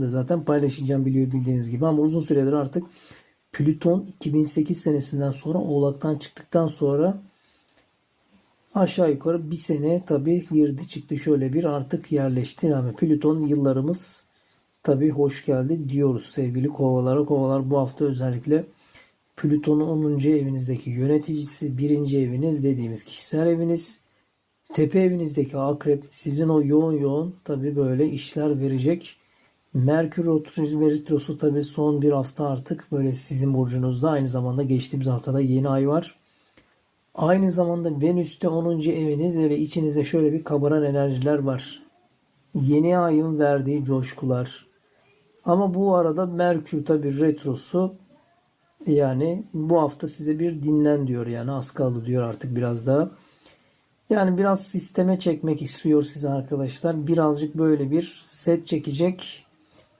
da zaten paylaşacağım biliyor bildiğiniz gibi ama uzun süredir artık Plüton 2008 senesinden sonra Oğlak'tan çıktıktan sonra aşağı yukarı bir sene tabi girdi çıktı şöyle bir artık yerleşti. Yani Plüton yıllarımız tabi hoş geldi diyoruz sevgili kovalara. Kovalar bu hafta özellikle Plüton'un 10. evinizdeki yöneticisi, birinci eviniz dediğimiz kişisel eviniz, tepe evinizdeki akrep sizin o yoğun yoğun tabi böyle işler verecek. Merkür Retrosu tabi son bir hafta artık böyle sizin burcunuzda aynı zamanda geçtiğimiz haftada yeni ay var. Aynı zamanda Venüs'te 10. eviniz ve içinizde şöyle bir kabaran enerjiler var. Yeni ayın verdiği coşkular. Ama bu arada Merkür tabi retrosu yani bu hafta size bir dinlen diyor yani az kaldı diyor artık biraz daha. Yani biraz sisteme çekmek istiyor size arkadaşlar. Birazcık böyle bir set çekecek.